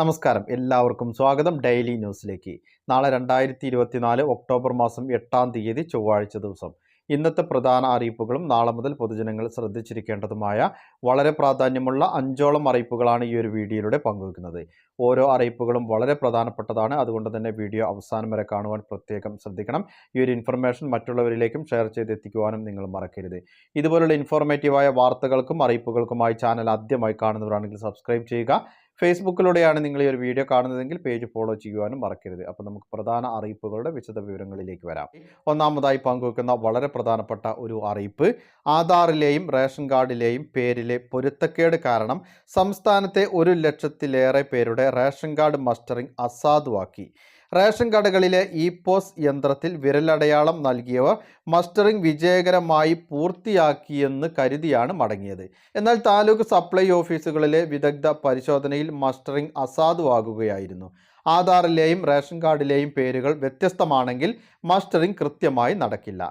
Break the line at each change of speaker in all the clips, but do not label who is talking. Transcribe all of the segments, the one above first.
നമസ്കാരം എല്ലാവർക്കും സ്വാഗതം ഡെയിലി ന്യൂസിലേക്ക് നാളെ രണ്ടായിരത്തി ഇരുപത്തിനാല് ഒക്ടോബർ മാസം എട്ടാം തീയതി ചൊവ്വാഴ്ച ദിവസം ഇന്നത്തെ പ്രധാന അറിയിപ്പുകളും നാളെ മുതൽ പൊതുജനങ്ങൾ ശ്രദ്ധിച്ചിരിക്കേണ്ടതുമായ വളരെ പ്രാധാന്യമുള്ള അഞ്ചോളം അറിയിപ്പുകളാണ് ഈ ഒരു വീഡിയോയിലൂടെ പങ്കുവെക്കുന്നത് ഓരോ അറിയിപ്പുകളും വളരെ പ്രധാനപ്പെട്ടതാണ് അതുകൊണ്ട് തന്നെ വീഡിയോ അവസാനം വരെ കാണുവാൻ പ്രത്യേകം ശ്രദ്ധിക്കണം ഈ ഒരു ഇൻഫർമേഷൻ മറ്റുള്ളവരിലേക്കും ഷെയർ ചെയ്തെത്തിക്കുവാനും നിങ്ങൾ മറക്കരുത് ഇതുപോലുള്ള ഇൻഫോർമേറ്റീവായ വാർത്തകൾക്കും അറിയിപ്പുകൾക്കുമായി ചാനൽ ആദ്യമായി കാണുന്നവരാണെങ്കിൽ സബ്സ്ക്രൈബ് ചെയ്യുക ഫേസ്ബുക്കിലൂടെയാണ് നിങ്ങൾ ഈ ഒരു വീഡിയോ കാണുന്നതെങ്കിൽ പേജ് ഫോളോ ചെയ്യുവാനും മറക്കരുത് അപ്പോൾ നമുക്ക് പ്രധാന അറിയിപ്പുകളുടെ വിശദ വിവരങ്ങളിലേക്ക് വരാം ഒന്നാമതായി പങ്കുവെക്കുന്ന വളരെ പ്രധാനപ്പെട്ട ഒരു അറിയിപ്പ് ആധാറിലെയും റേഷൻ കാർഡിലെയും പേരിലെ പൊരുത്തക്കേട് കാരണം സംസ്ഥാനത്തെ ഒരു ലക്ഷത്തിലേറെ പേരുടെ റേഷൻ കാർഡ് മസ്റ്ററിംഗ് അസാധുവാക്കി റേഷൻ കടകളിലെ ഇ പോസ് യന്ത്രത്തിൽ വിരലടയാളം നൽകിയവർ മസ്റ്ററിംഗ് വിജയകരമായി പൂർത്തിയാക്കിയെന്ന് കരുതിയാണ് മടങ്ങിയത് എന്നാൽ താലൂക്ക് സപ്ലൈ ഓഫീസുകളിലെ വിദഗ്ധ പരിശോധനയിൽ മസ്റ്ററിംഗ് അസാധുവാകുകയായിരുന്നു ആധാറിലെയും റേഷൻ കാർഡിലെയും പേരുകൾ വ്യത്യസ്തമാണെങ്കിൽ മസ്റ്ററിംഗ് കൃത്യമായി നടക്കില്ല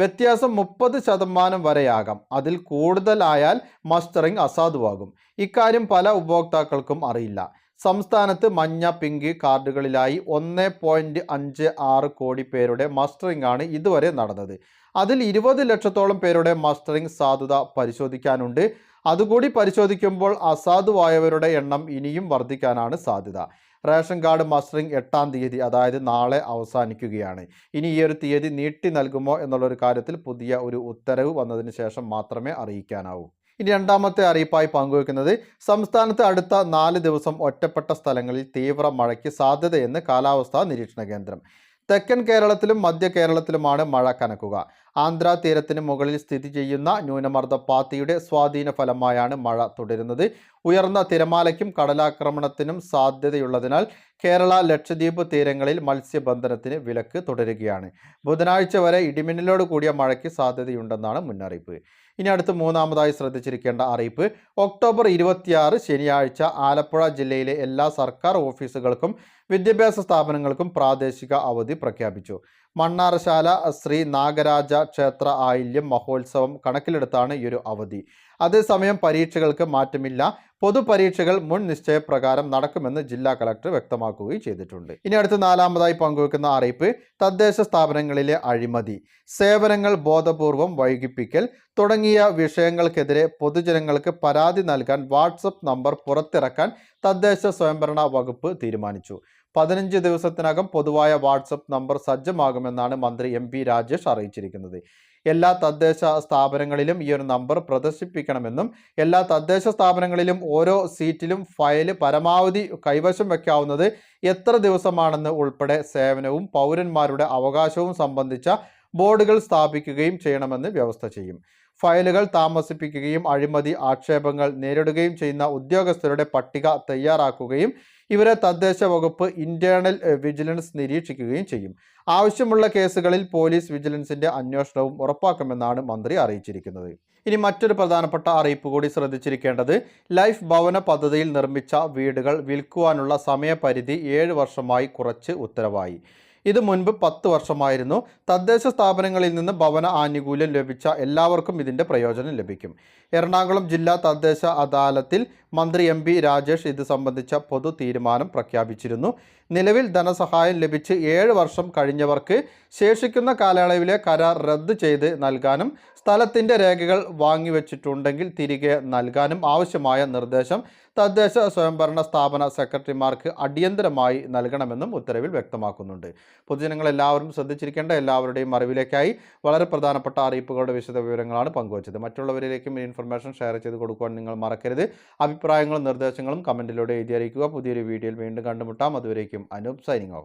വ്യത്യാസം മുപ്പത് ശതമാനം വരെയാകാം അതിൽ കൂടുതലായാൽ മസ്റ്ററിംഗ് അസാധുവാകും ഇക്കാര്യം പല ഉപഭോക്താക്കൾക്കും അറിയില്ല സംസ്ഥാനത്ത് മഞ്ഞ പിങ്ക് കാർഡുകളിലായി ഒന്ന് പോയിൻറ്റ് അഞ്ച് ആറ് കോടി പേരുടെ മസ്റ്ററിംഗ് ആണ് ഇതുവരെ നടന്നത് അതിൽ ഇരുപത് ലക്ഷത്തോളം പേരുടെ മസ്റ്ററിംഗ് സാധുത പരിശോധിക്കാനുണ്ട് അതുകൂടി പരിശോധിക്കുമ്പോൾ അസാധുവായവരുടെ എണ്ണം ഇനിയും വർദ്ധിക്കാനാണ് സാധ്യത റേഷൻ കാർഡ് മസ്റ്ററിംഗ് എട്ടാം തീയതി അതായത് നാളെ അവസാനിക്കുകയാണ് ഇനി ഈ ഒരു തീയതി നീട്ടി നൽകുമോ എന്നുള്ളൊരു കാര്യത്തിൽ പുതിയ ഒരു ഉത്തരവ് വന്നതിന് ശേഷം മാത്രമേ അറിയിക്കാനാവൂ ഇനി രണ്ടാമത്തെ അറിയിപ്പായി പങ്കുവയ്ക്കുന്നത് സംസ്ഥാനത്ത് അടുത്ത നാല് ദിവസം ഒറ്റപ്പെട്ട സ്ഥലങ്ങളിൽ തീവ്ര മഴയ്ക്ക് സാധ്യതയെന്ന് കാലാവസ്ഥാ നിരീക്ഷണ കേന്ദ്രം തെക്കൻ കേരളത്തിലും മധ്യ കേരളത്തിലുമാണ് മഴ കനക്കുക ആന്ധ്രാ തീരത്തിന് മുകളിൽ സ്ഥിതി ചെയ്യുന്ന ന്യൂനമർദ്ദ പാത്തിയുടെ സ്വാധീന ഫലമായാണ് മഴ തുടരുന്നത് ഉയർന്ന തിരമാലയ്ക്കും കടലാക്രമണത്തിനും സാധ്യതയുള്ളതിനാൽ കേരള ലക്ഷദ്വീപ് തീരങ്ങളിൽ മത്സ്യബന്ധനത്തിന് വിലക്ക് തുടരുകയാണ് ബുധനാഴ്ച വരെ ഇടിമിന്നലോട് കൂടിയ മഴയ്ക്ക് സാധ്യതയുണ്ടെന്നാണ് മുന്നറിയിപ്പ് ഇനി അടുത്ത് മൂന്നാമതായി ശ്രദ്ധിച്ചിരിക്കേണ്ട അറിയിപ്പ് ഒക്ടോബർ ഇരുപത്തിയാറ് ശനിയാഴ്ച ആലപ്പുഴ ജില്ലയിലെ എല്ലാ സർക്കാർ ഓഫീസുകൾക്കും വിദ്യാഭ്യാസ സ്ഥാപനങ്ങൾക്കും പ്രാദേശിക അവധി പ്രഖ്യാപിച്ചു മണ്ണാറശാല ശ്രീ നാഗരാജ ക്ഷേത്ര ആയില്യം മഹോത്സവം കണക്കിലെടുത്താണ് ഈ ഒരു അവധി അതേസമയം പരീക്ഷകൾക്ക് മാറ്റമില്ല പൊതുപരീക്ഷകൾ മുൻ നിശ്ചയപ്രകാരം നടക്കുമെന്ന് ജില്ലാ കളക്ടർ വ്യക്തമാക്കുകയും ചെയ്തിട്ടുണ്ട് ഇനി അടുത്ത നാലാമതായി പങ്കുവെക്കുന്ന അറിയിപ്പ് തദ്ദേശ സ്ഥാപനങ്ങളിലെ അഴിമതി സേവനങ്ങൾ ബോധപൂർവം വൈകിപ്പിക്കൽ തുടങ്ങിയ വിഷയങ്ങൾക്കെതിരെ പൊതുജനങ്ങൾക്ക് പരാതി നൽകാൻ വാട്സപ്പ് നമ്പർ പുറത്തിറക്കാൻ തദ്ദേശ സ്വയംഭരണ വകുപ്പ് തീരുമാനിച്ചു പതിനഞ്ച് ദിവസത്തിനകം പൊതുവായ വാട്സപ്പ് നമ്പർ സജ്ജമാകുമെന്നാണ് മന്ത്രി എം പി രാജേഷ് അറിയിച്ചിരിക്കുന്നത് എല്ലാ തദ്ദേശ സ്ഥാപനങ്ങളിലും ഈ ഒരു നമ്പർ പ്രദർശിപ്പിക്കണമെന്നും എല്ലാ തദ്ദേശ സ്ഥാപനങ്ങളിലും ഓരോ സീറ്റിലും ഫയൽ പരമാവധി കൈവശം വയ്ക്കാവുന്നത് എത്ര ദിവസമാണെന്ന് ഉൾപ്പെടെ സേവനവും പൗരന്മാരുടെ അവകാശവും സംബന്ധിച്ച ബോർഡുകൾ സ്ഥാപിക്കുകയും ചെയ്യണമെന്ന് വ്യവസ്ഥ ചെയ്യും ഫയലുകൾ താമസിപ്പിക്കുകയും അഴിമതി ആക്ഷേപങ്ങൾ നേരിടുകയും ചെയ്യുന്ന ഉദ്യോഗസ്ഥരുടെ പട്ടിക തയ്യാറാക്കുകയും ഇവരെ തദ്ദേശ വകുപ്പ് ഇന്റേണൽ വിജിലൻസ് നിരീക്ഷിക്കുകയും ചെയ്യും ആവശ്യമുള്ള കേസുകളിൽ പോലീസ് വിജിലൻസിന്റെ അന്വേഷണവും ഉറപ്പാക്കുമെന്നാണ് മന്ത്രി അറിയിച്ചിരിക്കുന്നത് ഇനി മറ്റൊരു പ്രധാനപ്പെട്ട അറിയിപ്പ് കൂടി ശ്രദ്ധിച്ചിരിക്കേണ്ടത് ലൈഫ് ഭവന പദ്ധതിയിൽ നിർമ്മിച്ച വീടുകൾ വിൽക്കുവാനുള്ള സമയപരിധി ഏഴ് വർഷമായി കുറച്ച് ഉത്തരവായി ഇത് മുൻപ് പത്ത് വർഷമായിരുന്നു തദ്ദേശ സ്ഥാപനങ്ങളിൽ നിന്ന് ഭവന ആനുകൂല്യം ലഭിച്ച എല്ലാവർക്കും ഇതിൻ്റെ പ്രയോജനം ലഭിക്കും എറണാകുളം ജില്ലാ തദ്ദേശ അദാലത്തിൽ മന്ത്രി എം പി രാജേഷ് ഇത് സംബന്ധിച്ച പൊതു തീരുമാനം പ്രഖ്യാപിച്ചിരുന്നു നിലവിൽ ധനസഹായം ലഭിച്ച് ഏഴ് വർഷം കഴിഞ്ഞവർക്ക് ശേഷിക്കുന്ന കാലയളവിലെ കരാർ റദ്ദ് ചെയ്ത് നൽകാനും സ്ഥലത്തിൻ്റെ രേഖകൾ വാങ്ങിവെച്ചിട്ടുണ്ടെങ്കിൽ തിരികെ നൽകാനും ആവശ്യമായ നിർദ്ദേശം തദ്ദേശ സ്വയംഭരണ സ്ഥാപന സെക്രട്ടറിമാർക്ക് അടിയന്തരമായി നൽകണമെന്നും ഉത്തരവിൽ വ്യക്തമാക്കുന്നുണ്ട് പൊതുജനങ്ങൾ എല്ലാവരും ശ്രദ്ധിച്ചിരിക്കേണ്ട എല്ലാവരുടെയും അറിവിലേക്കായി വളരെ പ്രധാനപ്പെട്ട അറിയിപ്പുകളുടെ വിശദ വിവരങ്ങളാണ് പങ്കുവച്ചത് മറ്റുള്ളവരിലേക്കും ഈ ഇൻഫർമേഷൻ ഷെയർ ചെയ്ത് കൊടുക്കുവാൻ നിങ്ങൾ മറക്കരുത് അഭിപ്രായങ്ങളും നിർദ്ദേശങ്ങളും കമൻറ്റിലൂടെ എഴുതി അറിയിക്കുക പുതിയൊരു വീഡിയോയിൽ വീണ്ടും കണ്ടുമുട്ടാം അതുവരേക്കും അനൂപ് സൈനിങ്